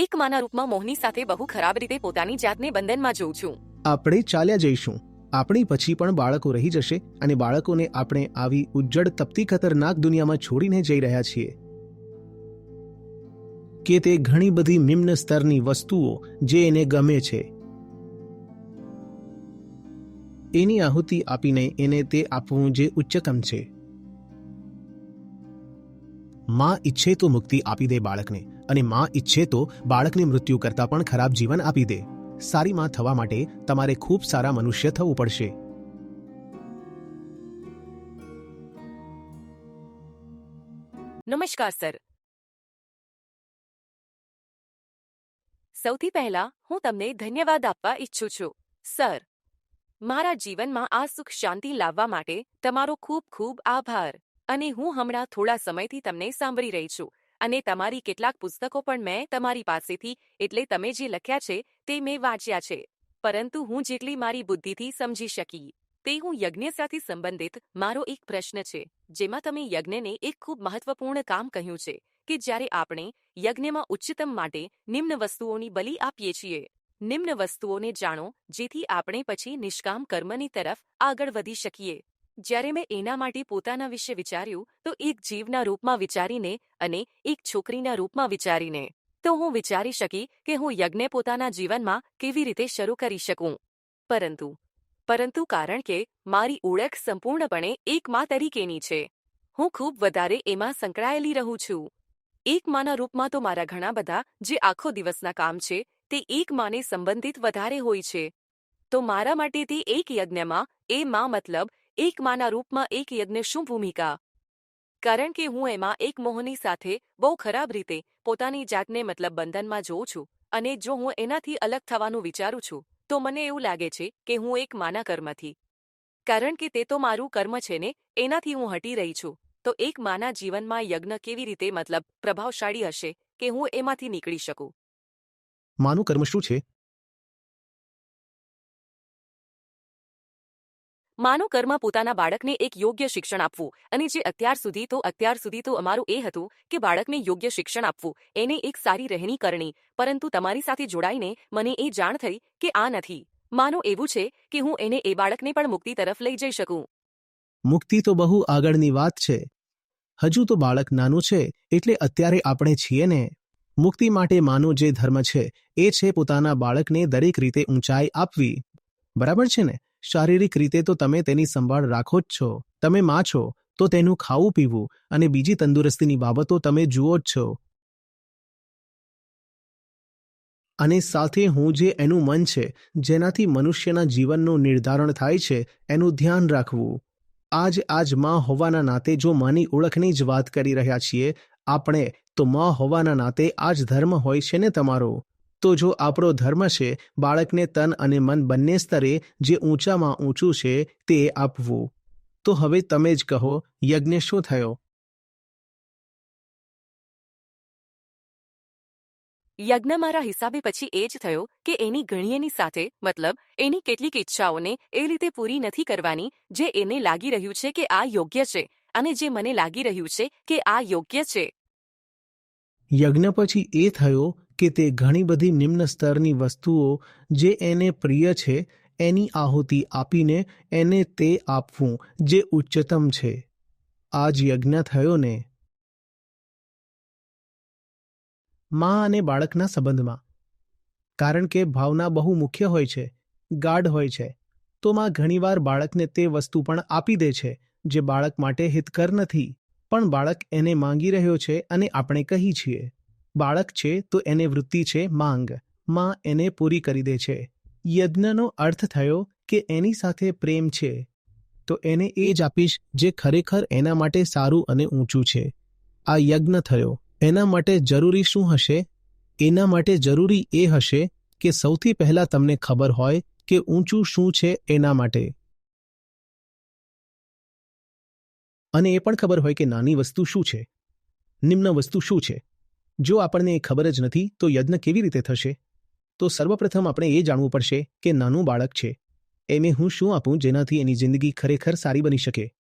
એક માના રૂપમાં મોહની સાથે બહુ ખરાબ રીતે પોતાની જાતને બંધનમાં જોઉં છું. આપણે ચાલ્યા જઈશું. આપણી પછી પણ બાળકો રહી જશે અને બાળકોને આપણે આવી ઉજ્જડ, તપતી, ખતરનાક દુનિયામાં છોડીને જઈ રહ્યા છીએ. કે તે ઘણી બધી નિમ્ન સ્તરની વસ્તુઓ જે એને ગમે છે. એની આહુતિ આપીને એને તે આપવું જે ઉચ્ચતમ છે. માં ઈચ્છે તો મુક્તિ આપી દે બાળકને અને માં ઈચ્છે તો બાળકને મૃત્યુ કરતાં પણ ખરાબ જીવન આપી દે. સારી માં થવા માટે તમારે ખૂબ સારા મનુષ્ય થવું પડશે. નમસ્કાર, સર. સૌથી પહેલા હું તમને ધન્યવાદ આપવા ઈચ્છું છું. સર, મારા જીવનમાં આ સુખ શાંતિ લાવવા માટે તમારો ખૂબ ખૂબ આભાર. અને હું હમણાં થોડા સમયથી તમને સાંભળી રહી છું. અને તમારી કેટલાક પુસ્તકો પણ મેં તમારી પાસેથી, એટલે તમે જે લખ્યા છે, તે મેં વાંચ્યા છે. પરંતુ હું જેટલી મારી બુદ્ધિથી સમજી શકી, તે હું યજ્ઞ સાથે સંબંધિત મારો એક પ્રશ્ન છે, જેમાં તમે યજ્ઞને એક ખૂબ મહત્વપૂર્ણ કામ કહ્યું છે, કે જ્યારે આપણે યજ્ઞમાં ઉચ્ચતમ માટે નિમ્ન વસ્તુઓની બલિ આપીએ છીએ. નિમ્ન વસ્તુઓને જાણો, જેથી આપણે પછી નિષ્કામ કર્મની તરફ આગળ વધી શકીએ. જ્યારે મેં એના માટે પોતાના વિશે વિચાર્યું, તો એક જીવના રૂપમાં વિચારીને અને એક છોકરીના રૂપમાં વિચારીને, તો હું વિચારી શકી કે હું યજ્ઞ પોતાના જીવનમાં કેવી રીતે શરૂ કરી શકું. પરંતુ પરંતુ કારણ કે મારી ઓળખ સંપૂર્ણપણે એક મા તરીકેની છે. હું ખૂબ વધારે એમાં સંકળાયેલી રહું છું. એક માના રૂપમાં તો મારા ઘણા બધા જે આખો દિવસના કામ છે, તે એક માને સંબંધિત વધારે હોય છે. તો મારા માટે તે એક યજ્ઞમાં, એ માં મતલબ એક માના રૂપમાં એક યજ્ઞ શું ભૂમિકા? કારણ કે હું એમાં એક મોહની સાથે બહુ ખરાબ રીતે પોતાની જાતને મતલબ બંધનમાં જોઉં છું અને જો હું એનાથી અલગ થવાનું વિચારું છું, તો મને એવું લાગે છે કે હું એક માના કર્મથી. કારણ કે તે તો મારું કર્મ છે ને, એનાથી હું હટી રહી છું, તો એક માના જીવનમાં યજ્ઞ કેવી રીતે મતલબ પ્રભાવશાળી હશે કે હું એમાંથી નીકળી શકું? માનું કર્મ શું છે? માનું કર્મ પોતાના બાળકને એક યોગ્ય શિક્ષણ આપવું. અને જે અત્યાર સુધી તો, અત્યાર સુધી તો અમારું એ હતું કે બાળકને યોગ્ય શિક્ષણ આપવું. એને એક સારી રહેણી કરણી. પરંતુ તમારી સાથે જોડાઈને મને એ જાણ થઈ કે આ નથી. માનો એવું છે કે હું એને એ બાળકને પણ મુક્તિ તરફ લઈ જઈ શકું. મુક્તિ તો બહુ આગળની વાત છે. હજુ તો બાળક નાનું છે એટલે અત્યારે આપણે છીએ ને. મુક્તિ માટે માનો જે ધર્મ છે, એ છે પોતાના બાળકને દરેક રીતે ઊંચાઈ આપવી. બરાબર છે ને? શારીરિક રીતે તો તમે તેની સંભાળ રાખો જ છો. તમે માં છો, તો તેનું ખાવું પીવું અને બીજી તંદુરસ્તીની બાબતો તમે જુઓ જ છો. અને સાથે હું જે એનું મન છે, જેનાથી મનુષ્યના જીવનનું નિર્ધારણ થાય છે, એનું ધ્યાન રાખવું. આજ આજમાં હોવાના નાતે જો માની ઓળખની જ વાત કરી રહ્યા છીએ, આપણે, તો માં હોવાના નાતે આ જ ધર્મ હોય છે ને તમારો? તો જો આપણો ધર્મ છે બાળકને તન અને મન બંને સ્તરે જે ઊંચામાં ઊંચું છે તે આપવું. તો હવે તમે જ કહો યજ્ઞ શું થયો? યજ્ઞ મારા હિસાબે પછી એ જ થયો કે એની ગણીએની સાથે મતલબ એની કેટલીક ઈચ્છાઓને એ રીતે પૂરી નથી કરવાની જે એને લાગી રહ્યું છે કે આ યોગ્ય છે અને જે મને લાગી રહ્યું છે કે આ યોગ્ય છે. યજ્ઞ પછી એ થયો કે તે ઘણી બધી નિમ્ન સ્તરની વસ્તુઓ જે એને પ્રિય છે, એની આહુતિ આપીને એને તે આપવું, જે ઉચ્ચતમ છે. આ જ યજ્ઞ થયો ને. મા અને બાળકના સંબંધમાં. કારણ કે ભાવના બહુ મુખ્ય હોય છે, ગાઢ હોય છે, તો માં ઘણીવાર બાળકને તે વસ્તુ પણ આપી દે છે, જે બાળક માટે હિતકર નથી. પણ બાળક એને માંગી રહ્યો છે અને આપણે કહી છીએ. બાળક છે તો એને વૃત્તિ છે, માંગ. માં એને પૂરી કરી દે છે. યજ્ઞનો અર્થ થયો કે એની સાથે પ્રેમ છે. તો એને એ જ આપીશ જે ખરેખર એના માટે સારું અને ઊંચું છે. આ યજ્ઞ થયો. એના માટે જરૂરી શું હશે? એના માટે જરૂરી એ હશે કે સૌથી પહેલા તમને ખબર હોય કે ઊંચું શું છે એના માટે. અને એ પણ ખબર હોય કે નાની વસ્તુ શું છે? નિમ્ન વસ્તુ શું છે? જો આપણને એ ખબર જ નથી, તો યજ્ઞ કેવી રીતે થશે? તો સર્વપ્રથમ આપણે એ જાણવું પડશે કે નાનું બાળક છે. એને હું શું આપું જેનાથી એની જિંદગી ખરેખર સારી બની શકે?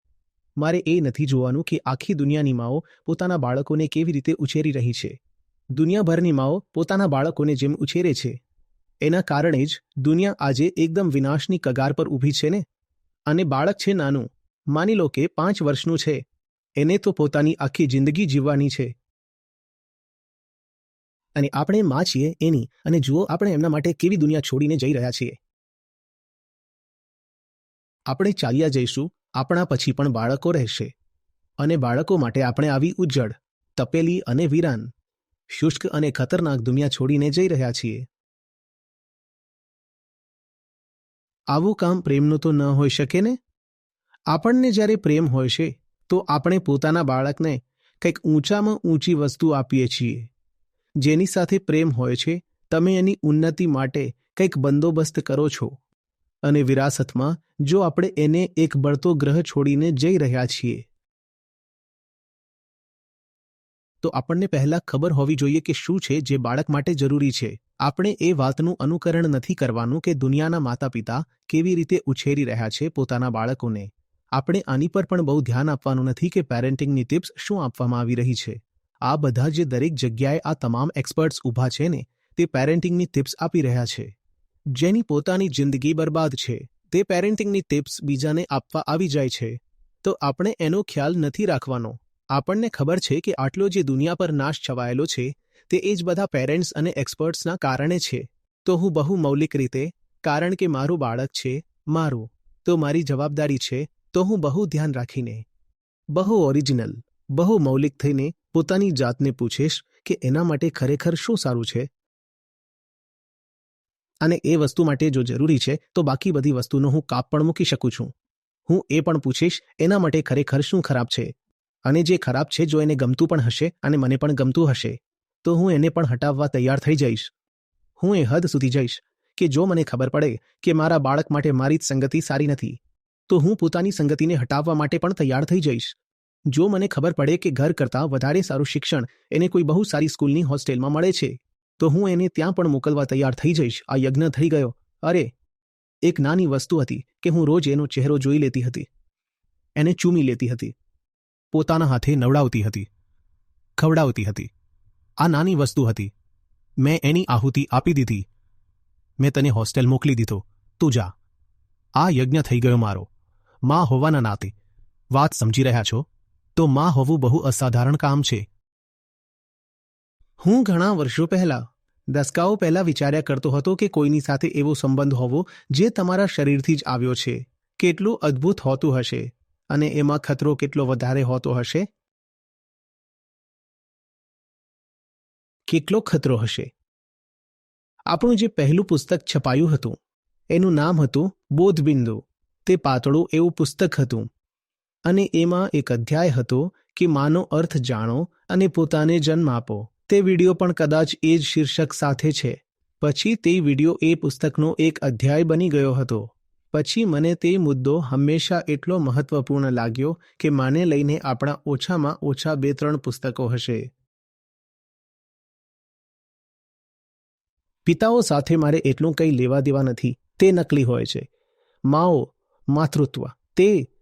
મારે એ નથી જોવાનું કે આખી દુનિયાની માઓ પોતાના બાળકોને કેવી રીતે ઉછેરી રહી છે. દુનિયાભરની માઓ પોતાના બાળકોને જેમ ઉછેરે છે. એના કારણે જ દુનિયા આજે એકદમ વિનાશની કગાર પર ઊભી છે ને? અને બાળક છે નાનું. માની લો કે પાંચ વર્ષનું છે. એને તો પોતાની આખી જિંદગી જીવવાની છે. અને આપણે માં છીએ એની. અને જુઓ, આપણે એમના માટે કેવી દુનિયા છોડીને જઈ રહ્યા છીએ. આપણે ચાલ્યા જઈશું, આપણા પછી પણ બાળકો રહેશે. અને બાળકો માટે આપણે આવી ઉજ્જડ તપેલી અને વિરાન, શુષ્ક અને ખતરનાક દુનિયા છોડીને જઈ રહ્યા છીએ. આવું કામ પ્રેમનું તો ન હોઈ શકે ને? આપણને જ્યારે પ્રેમ હોય છે, તો આપણે પોતાના બાળકને કંઈક ઊંચામાં ઊંચી વસ્તુ આપીએ છીએ. જેની સાથે પ્રેમ હોય છે, તમે એની ઉન્નતિ માટે કંઈક બંદોબસ્ત કરો છો. અને વિરાસતમાં, જો આપણે એને એક બળતો ગ્રહ છોડીને જઈ રહ્યા છીએ. તો આપણને પહેલા ખબર હોવી જોઈએ કે શું છે જે બાળક માટે જરૂરી છે. આપણે એ વાતનું અનુકરણ નથી કરવાનું કે દુનિયાના માતા પિતા કેવી રીતે ઉછેરી રહ્યા છે પોતાના બાળકોને. આપણે આની પર પણ બહુ ધ્યાન આપવાનું નથી કે પેરેન્ટિંગની ટિપ્સ શું આપવામાં આવી રહી છે. આ બધા જે દરેક જગ્યાએ આ તમામ એક્સપર્ટ્સ ઊભા છે ને, તે પેરેન્ટિંગની ટિપ્સ આપી રહ્યા છે. જેની પોતાની જિંદગી બરબાદ છે, તે પેરેન્ટિંગની ટિપ્સ બીજાને આપવા આવી જાય છે. તો આપણે એનો ખ્યાલ નથી રાખવાનો. આપણને ખબર છે કે આટલો જે દુનિયા પર નાશ છવાયેલો છે, તે એ જ બધા પેરેન્ટ્સ અને એક્સપર્ટ્સના કારણે છે. તો હું બહુ મૌલિક રીતે, કારણ કે મારું બાળક છે, મારું, તો મારી જવાબદારી છે, તો હું બહુ ધ્યાન રાખીને, બહુ ઓરિજિનલ બહુ મૌલિક થઈને પોતાની જાતને પૂછીશ કે એના માટે ખરેખર શું સારું છે? અને એ વસ્તુ માટે જો જરૂરી છે, તો બાકી બધી વસ્તુનો હું કાપ પણ મૂકી શકું છું. હું એ પણ પૂછીશ, એના માટે ખરેખર શું ખરાબ છે? અને જે ખરાબ છે, જો એને ગમતું પણ હશે, અને મને પણ ગમતું હશે, તો હું એને પણ હટાવવા તૈયાર થઈ જઈશ. હું એ હદ સુધી જઈશ કે જો મને ખબર પડે કે મારા બાળક માટે મારી જ સંગતિ સારી નથી, તો હું પોતાની સંગતિને હટાવવા માટે પણ તૈયાર થઈ જઈશ. જો મને ખબર પડે કે ઘર કરતાં વધારે સારું શિક્ષણ એને કોઈ બહુ સારી સ્કૂલની હોસ્ટેલમાં મળે છે, તો હું એને ત્યાં પણ મોકલવા તૈયાર થઈ જઈશ. આ યજ્ઞ થઈ ગયો. અરે! એક નાની વસ્તુ હતી કે હું રોજ એનો ચહેરો જોઈ લેતી હતી. એને ચૂમી લેતી હતી. પોતાના હાથે નવડાવતી હતી. ખવડાવતી હતી. આ નાની વસ્તુ હતી. મેં એની આહુતિ આપી દીધી. મેં તને હોસ્ટેલ મોકલી દીધો. તું જા. આ યજ્ઞ થઈ ગયો મારો. માં હોવાના નાતે. વાત સમજી રહ્યા છો? તો માં હોવું બહુ અસાધારણ કામ છે. હું ઘણા વર્ષો પહેલા, દસકાઓ પહેલા વિચાર્યા કરતો હતો કે કોઈની સાથે એવો સંબંધ હોવો જે તમારા શરીરથી જ આવ્યો છે, કેટલું અદ્ભુત હોતું હશે, અને એમાં ખતરો કેટલો વધારે હોતો હશે? કેટલો ખતરો હશે? આપણું જે પહેલું પુસ્તક છપાયું હતું, એનું નામ હતું બોધબિંદુ, તે પાતળું એવું પુસ્તક હતું. અને એમાં એક અધ્યાય હતો કે માનો અર્થ જાણો અને પોતાને જન્મ આપો. તે વીડિયો પણ કદાચ એ જ શીર્ષક સાથે છે. પછી તે વિડિયો એ પુસ્તકનો એક અધ્યાય બની ગયો હતો. પછી મને તે મુદ્દો હંમેશા એટલો મહત્વપૂર્ણ લાગ્યો કે માને લઈને આપણા ઓછામાં ઓછા બે ત્રણ પુસ્તકો હશે. પિતાઓ સાથે મારે એટલું કંઈ લેવા દેવા નથી. તે નકલી હોય છે. માઓ, માતૃત્વ. તે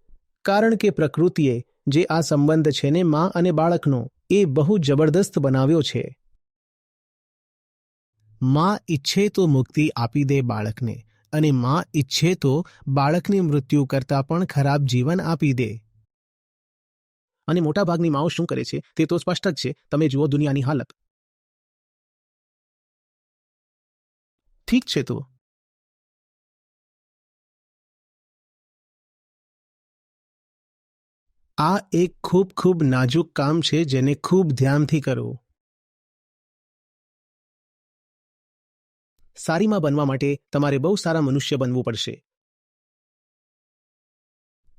કારણ કે પ્રકૃતિએ જે આ સંબંધ છે ને મા અને બાળકનો, એ બહુ જબરદસ્ત બનાવ્યો છે. મા ઈચ્છે તો મુક્તિ આપી દે બાળકને, અને મા ઈચ્છે તો બાળકની મૃત્યુ કરતાં પણ ખરાબ જીવન આપી દે. અને મોટાભાગની માઓ શું કરે છે? તે તો સ્પષ્ટ જ છે. તમે જુઓ દુનિયાની હાલત. ઠીક છે તો? આ એક ખૂબ ખૂબ નાજુક કામ છે જેને ખૂબ ધ્યાનથી કરો. સારીમાં બનવા માટે તમારે બહુ સારા મનુષ્ય બનવું પડશે.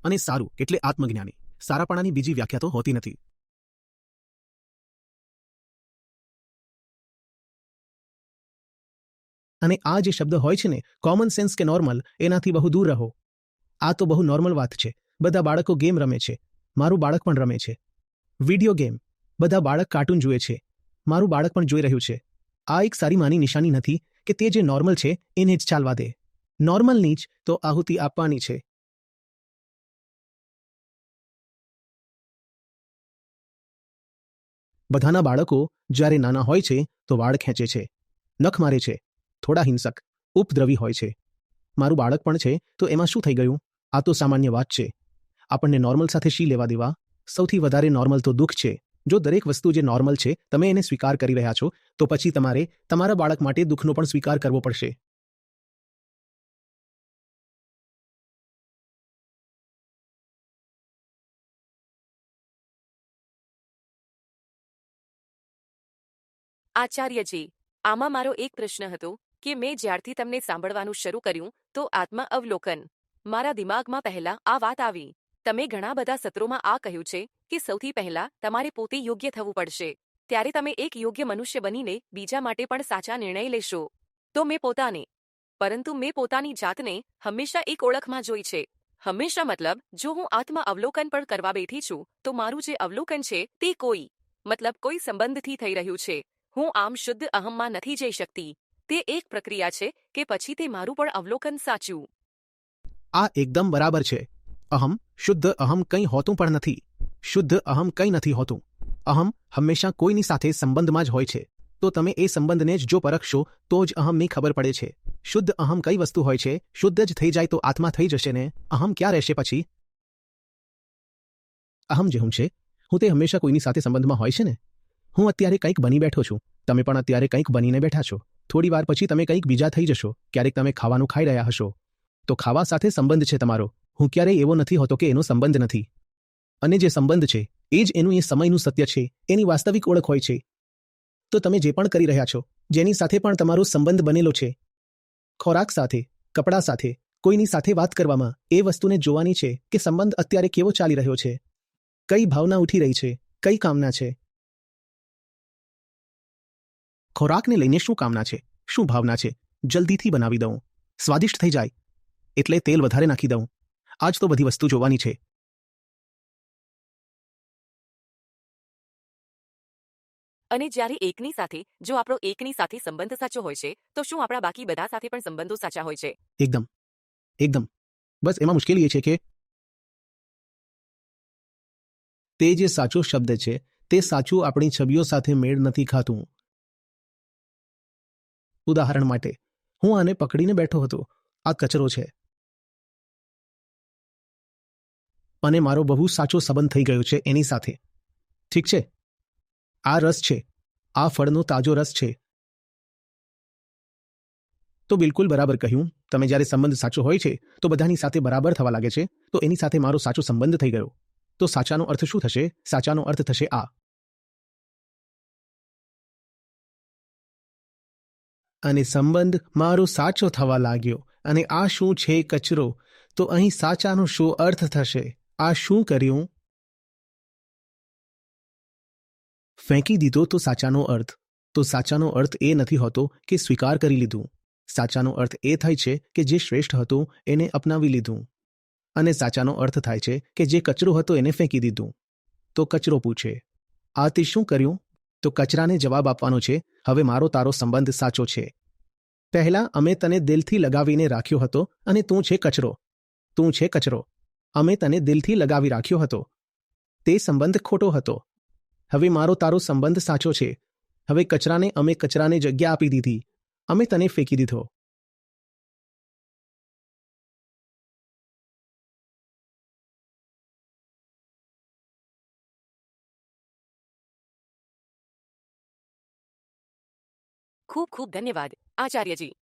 અને સારું, એટલે આત્મજ્ઞાની. સારાપણાની બીજી વ્યાખ્યા તો હોતી નથી. અને આ જે શબ્દ હોય છે ને કોમન સેન્સ કે નોર્મલ એનાથી બહુ દૂર રહો. આ તો બહુ નોર્મલ વાત છે. બધા બાળકો ગેમ રમે છે. મારું બાળક પણ રમે છે. Video game. બધા બાળક કાર્ટૂન જુએ છે. મારું બાળક પણ જોઈ રહ્યું છે. આ એક સારી માની નિશાની નથી કે તે જે નોર્મલ છે એને જ ચાલવા દે. નોર્મલની જ તો આહુતિ આપવાની છે. બધાના બાળકો જ્યારે નાના હોય છે તો વાળ ખેંચે છે. નખ મારે છે. થોડા હિંસક, ઉપદ્રવી હોય છે. મારું બાળક પણ છે તો એમાં શું થઈ ગયું? આ તો સામાન્ય વાત છે. આપણને નોર્મલ સાથે શી લેવા દેવા? સૌથી વધારે નોર્મલ તો દુઃખ છે. જો દરેક વસ્તુ જે નોર્મલ છે, તમે એને સ્વીકાર કરી રહ્યા છો, તો પછી તમારે તમારા બાળક માટે દુઃખનો પણ સ્વીકાર કરવો પડશે. આચાર્યજી, આમાં મારો એક પ્રશ્ન હતો કે મેં જ્યારથી તમને સાંભળવાનું શરૂ કર્યું, તો આત્મા અવલોકન મારા દિમાગમાં પહેલા આ વાત આવી. તમે ઘણા બધા સત્રોમાં આ કહ્યું છે કે સૌથી પહેલા તમારે પોતે યોગ્ય થવું પડશે. ત્યારે તમે એક યોગ્ય મનુષ્ય બનીને બીજા માટે પણ સાચા નિર્ણય લેશો. તો મેં પોતાને, પરંતુ મેં પોતાની જાતને હંમેશા એક ઓળખમાં જોઈ છે. હંમેશા મતલબ, જો હું આત્મ અવલોકન પણ કરવા બેઠી છું, તો મારું જે અવલોકન છે તે કોઈ, મતલબ કોઈ સંબંધથી થઈ રહ્યું છે. હું આમ શુદ્ધ અહમમાં નથી જઈ શકતી. તે એક પ્રક્રિયા છે કે પછી તે મારું પણ અવલોકન સાચું. આ એકદમ બરાબર છે. અહમ શુદ્ધ અહમ કંઈ હોતું પણ નથી શુદ્ધ અહમ કંઈ નથી હોતું અહમ હંમેશા કોઈની સાથે સંબંધમાં જ હોય છે તો તમે એ સંબંધને જ જો પરખશો તો જ અહમની ખબર પડે છે શુદ્ધ અહમ કઈ વસ્તુ હોય છે શુદ્ધ જ થઈ જાય તો આત્મા થઈ જશે ને અહમ ક્યાં રહેશે પછી અહમ જે હું છે હું તે હંમેશા કોઈની સાથે સંબંધમાં હોય છે ને હું અત્યારે કંઈક બની બેઠો છું તમે પણ અત્યારે કંઈક બનીને બેઠા છો થોડી વાર પછી તમે કંઈક બીજા થઈ જશો, ક્યારેક તમે ખાવાનું ખાઈ રહ્યા હશો। તો ખાવા સાથે સંબંધ છે તમારો હું ક્યારેય એવો નથી હોતો કે એનો સંબંધ નથી. અને જે સંબંધ છે, એ જ એનું એ સમયનું સત્ય છે, એની વાસ્તવિક ઓળખ હોય છે. તો તમે જે પણ કરી રહ્યા છો, જેની સાથે પણ તમારો સંબંધ બનેલો છે. ખોરાક સાથે, કપડાં સાથે, કોઈની સાથે વાત કરવામાં, એ વસ્તુને જોવાની છે કે સંબંધ અત્યારે કેવો ચાલી રહ્યો છે. કઈ ભાવના ઉઠી રહી છે, કઈ કામના છે. ખોરાકને લઈને શું કામના છે, શું ભાવના છે, જલ્દીથી બનાવી દઉં. સ્વાદિષ્ટ થઈ જાય. એટલે તેલ વધારે નાખી દઉં. આજ તો બધી વસ્તુ જોવાની છે. અને જ્યારે એકની સાથે જો આપણો એકની સાથે સંબંધ સાચો હોય છે તો શું આપણા બાકી બધા સાથે પણ સંબંધો સાચા હોય છે? એકદમ. એકદમ. બસ એમાં મુશ્કેલી એ છે કે તે જે સાચો શબ્દ છે તે સાચું આપણી છબીઓ સાથે મેળ નથી ખાતું. ઉદાહરણ માટે હું આને પકડીને બેઠો હતો. આ કચરો છે. અને મારો બહુ સાચો સંબંધ થઈ ગયો છે એની સાથે. ઠીક છે? આ રસ છે. આ ફળનો તાજો રસ છે. તો બિલકુલ બરાબર કહ્યું. તમે જ્યારે સંબંધ સાચો હોય છે, તો બધાની સાથે બરાબર થવા લાગે છે, તો એની સાથે મારો સાચો સંબંધ થઈ ગયો. તો સાચાનો અર્થ શું થશે? સાચાનો અર્થ થશે આ. અને સંબંધ મારો સાચો થવા લાગ્યો, અને આ શું છે કચરો? તો અહીં સાચાનો શું અર્થ થશે? આ શું કર્યું? ફેંકી દીધો તો સાચાનો અર્થ. તો સાચાનો અર્થ એ નથી હોતો કે સ્વીકાર કરી લીધું. સાચાનો અર્થ એ થાય છે કે જે શ્રેષ્ઠ હતું, એને અપનાવી લીધું. અને સાચાનો અર્થ થાય છે કે જે કચરો હતો, એને ફેંકી દીધું. તો કચરો પૂછે, આ તે શું કર્યું? તો કચરાને જવાબ આપવાનો છે, હવે મારો તારો સંબંધ સાચો છે. પહેલા અમે તને દિલથી લગાવીને રાખ્યો હતો અને તું છે કચરો. તું છે કચરો. અમે તને દિલથી લગાવી રાખ્યો હતો. તે સંબંધ ખોટો હતો. હવે મારો તારો સંબંધ સાચો છે. હવે કચરાને અમે કચરાને જગ્યા આપી દીધી. અમે તને ફેંકી દીધો. ખૂબ ખૂબ ધન્યવાદ, આચાર્યજી.